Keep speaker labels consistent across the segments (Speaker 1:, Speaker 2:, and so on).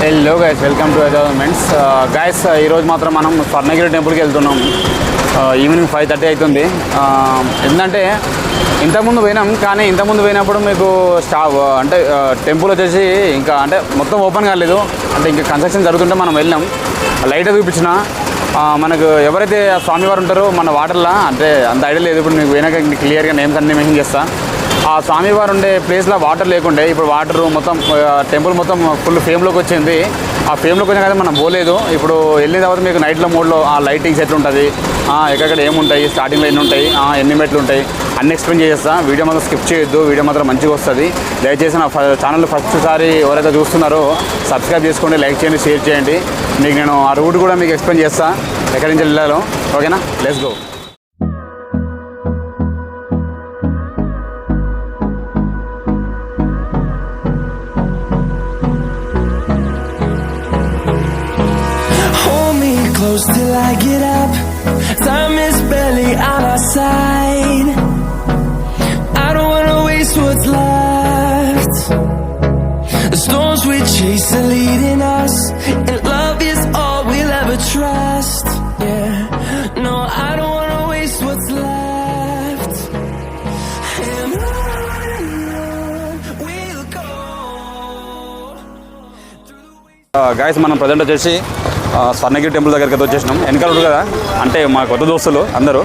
Speaker 1: Hello guys welcome to అజమెంట్స్ guys ఈరోజు మాత్రం మనం స్వర్ణగిరి టెంపుల్కి వెళ్తున్నాం. ఈవినింగ్ ఫైవ్ థర్టీ అవుతుంది. Uh, ఎందుకంటే ఏంటంటే ఇంతకుముందు పోయినాం కానీ ఇంతకుముందు పోయినప్పుడు మీకు స్టా uh, అంటే uh, టెంపుల్ వచ్చేసి ఇంకా అంటే మొత్తం ఓపెన్ కాలేదు. అంటే ఇంకా కన్స్ట్రక్షన్ జరుగుతుంటే మనం వెళ్ళాం లైట్ చూపించిన. మనకు ఎవరైతే ఆ స్వామివారు ఉంటారో మన వాటర్లో అంటే అంత ఐడియా లేదు. ఇప్పుడు మీకు పోయినాక క్లియర్గా నేమ్స్ అన్ని మెన్షన్ చేస్తా. ఆ స్వామివారు ఉండే ప్లేస్లో వాటర్ లేకుండే. ఇప్పుడు వాటర్ మొత్తం టెంపుల్ మొత్తం ఫుల్ ఫేమ్లోకి వచ్చింది. ఆ ఫేమ్లోకి వచ్చిన కదా మనం పోలేదు. ఇప్పుడు వెళ్ళిన తర్వాత మీకు నైట్లో మోడ్లో ఆ లైటింగ్స్ ఎట్లుంటుంది ఎక్కడెక్కడ ఏముంటాయి స్టార్టింగ్లో ఎన్ని ఉంటాయి ఎన్ని మెట్లు ఉంటాయి అన్ని ఎక్స్ప్లెయిన్ చేస్తా వీడియో మాత్రం స్కిప్ చేయొద్దు. వీడియో మాత్రం మంచిగా వస్తుంది. దయచేసి నా ఛానల్ ఫస్ట్ సారి ఎవరైతే చూస్తున్నారో సబ్స్క్రైబ్ చేసుకోండి లైక్ చేయండి షేర్ చేయండి. మీకు నేను ఆ రూట్ కూడా మీకు ఎక్స్ప్లెయిన్ చేస్తాను ఎక్కడి నుంచి వెళ్ళాలో. ఓకేనా
Speaker 2: let's go close till I get up. Time is barely on our side. I don't wanna waste what's left. The storms we chase are leading us, and love is all we'll ever trust. Yeah, no, I don't wanna waste what's left. And on we'll go.
Speaker 1: Guys మనం present వచ్చేసి ఆ, Swarnagiri temple దగ్గరికి అయితే వచ్చేసినాం. వెనకాల ఉంటుంది కదా? అంటే మా కొత్త దోస్తులు అందరూ.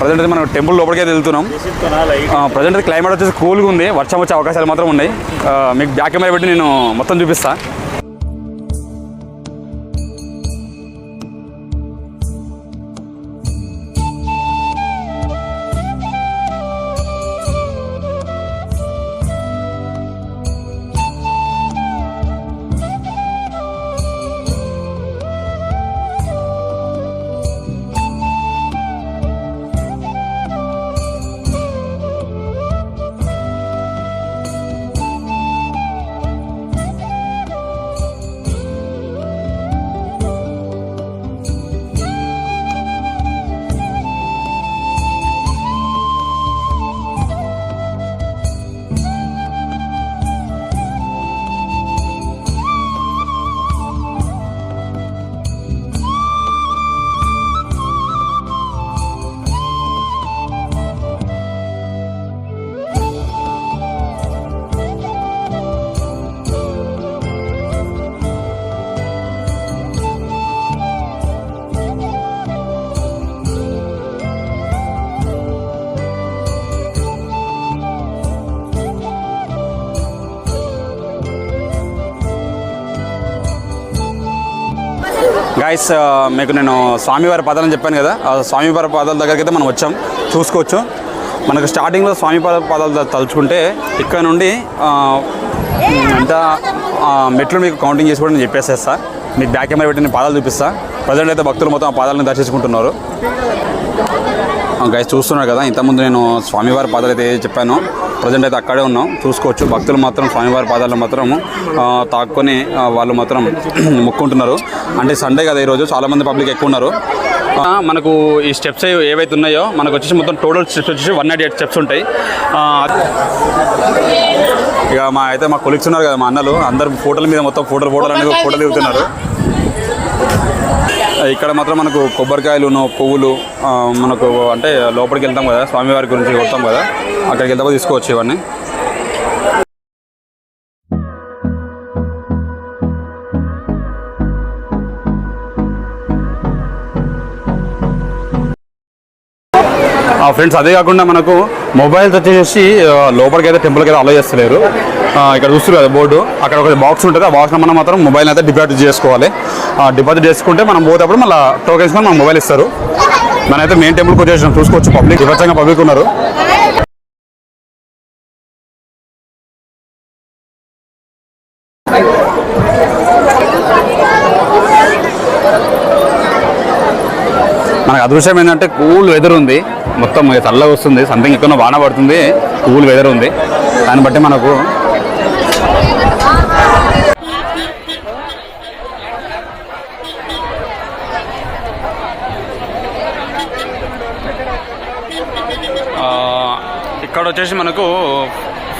Speaker 1: ప్రజెంట్ అయితే మనం టెంపుల్ లోపలికి అయితే వెళ్తున్నాం. ప్రజెంట్ అయితే క్లైమేట్ వచ్చేసి కూల్గా ఉంది. వర్షం వచ్చే అవకాశాలు మాత్రం ఉన్నాయి. మీకు బ్యాక్ కెమెరా పెట్టి నేను మొత్తం చూపిస్తాను గాయస్ uh, మీకు నేను స్వామివారి పాదాలని చెప్పాను కదా స్వామివారి పాదాల దగ్గరికి అయితే మనం వచ్చాం చూసుకోవచ్చు. మనకు స్టార్టింగ్లో స్వామివారి పాదాలు తలుచుకుంటే ఇక్కడ నుండి ఎంత మెట్లు మీకు కౌంటింగ్ చేసి కూడా నేను చెప్పేసేస్తా. మీకు బ్యాక్ కెమెరా పెట్టి నేను పాదాలు చూపిస్తా. ప్రజెంట్ అయితే భక్తులు మొత్తం ఆ పాదాలను దర్శించుకుంటున్నారు. గైస్ చూస్తున్నారు కదా ఇంతకుముందు నేను స్వామివారి పాదాలు అయితే చెప్పాను. ప్రజెంట్ అయితే అక్కడే ఉన్నాం. చూసుకోవచ్చు. భక్తులు మాత్రం స్వామివారి పాదాలు మాత్రం తాక్కుని తాక్కొని వాళ్ళు మాత్రం మొక్కుంటున్నారు. అంటే సండే కదా ఈరోజు చాలామంది పబ్లిక్ ఎక్కువ ఉన్నారు. మనకు ఈ స్టెప్స్ ఏవైతే ఉన్నాయో మనకు వచ్చేసి మొత్తం టోటల్ స్టెప్స్ వచ్చేసి వన్ నాట్ ఎయిట్ స్టెప్స్ ఉంటాయి ఇక మా అయితే మా కొలిక్స్ ఉన్నారు కదా మా అన్నలు. అందరు ఫోటోల మీద మొత్తం ఫోటోలు ఫోటోలు అనేది ఫోటోలు దిగుతున్నారు. ఇక్కడ మాత్రం మనకు కొబ్బరికాయలు పువ్వులు మనకు అంటే లోపలికి వెళ్తాం కదా స్వామివారి గురించి కొడతాం కదా అక్కడికి వెళ్తామో తీసుకోవచ్చు ఇవన్నీ. ఫ్రెండ్స్ అదే కాకుండా మనకు మొబైల్స్ వచ్చేసి లోపలికి అయితే టెంపుల్కి అయితే అలో చేస్తలేరు. ఇక్కడ చూస్తారు కదా బోర్డు. అక్కడ ఒక బాక్స్ ఉంటుంది. ఆ బాక్స్లో మనం మాత్రం మొబైల్ అయితే డిపాజిట్ చేసుకోవాలి. ఆ, డిపాజిట్ చేసుకుంటే మనం పోతేప్పుడు మళ్ళీ టోకెన్స్ మన మొబైల్ ఇస్తారు. మనైతే మెయిన్ టెంపుల్కి వచ్చేసినాం. చూసుకోవచ్చు పబ్లిక్ విభత్సంగా పబ్లిక్ ఉన్నారు. మనకు అదృశ్యం ఏంటంటే కూల్ వెదర్ ఉంది. మొత్తం చల్లగా వస్తుంది. సంథింగ్ ఎక్కువ వాన పడుతుంది. కూల్ వెదర్ ఉంది. దాన్ని బట్టి మనకు ఇక్కడ వచ్చేసి మనకు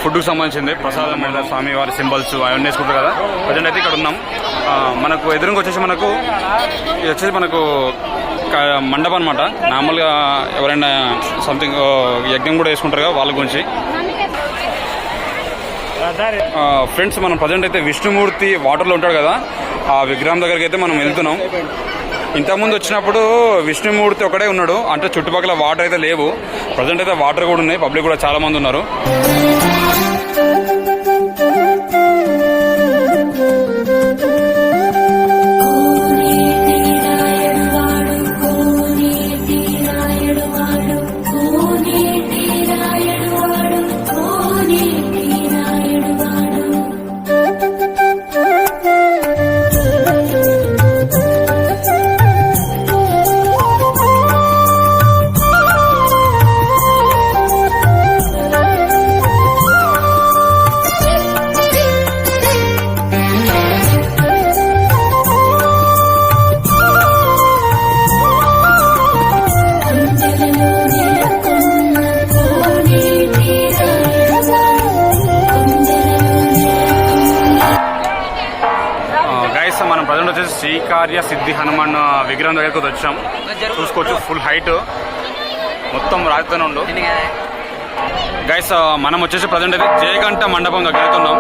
Speaker 1: ఫుడ్కి సంబంధించింది. ప్రసాదం మీద స్వామి వారి సింబల్స్ అవన్నీ వేసుకుంటారు కదా. ప్రజెంట్ అయితే ఇక్కడ ఉన్నాం. మనకు ఎదురుగా వచ్చేసి మనకు ఇది వచ్చేసి మనకు మండపం అనమాట నార్మల్గా ఎవరైనా సంథింగ్ యజ్ఞం కూడా వేసుకుంటారు కదా వాళ్ళ గురించి. ఫ్రెండ్స్ మనం ప్రజెంట్ అయితే విష్ణుమూర్తి వాటర్లో ఉంటాడు కదా. ఆ విగ్రహం దగ్గరికి అయితే మనం వెళ్తున్నాం. ఇంతకుముందు వచ్చినప్పుడు విష్ణుమూర్తి ఒకడే ఉన్నాడు. అంటే చుట్టుపక్కల వాటర్ అయితే లేవు. ప్రజెంట్ అయితే వాటర్ కూడా ఉన్నాయి. పబ్లిక్ కూడా చాలా మంది ఉన్నారు. శ్రీకార్య సిద్ధి హనుమాన్ విగ్రహం దగ్గరకు వచ్చాం. చూసుకోవచ్చు ఫుల్ హైట్. మొత్తం రాజధాని ఉండు. గైస్ మనం వచ్చేసి ప్రజెంట్ అయితే జయగంట మండపం దగ్గర అయితే ఉన్నాం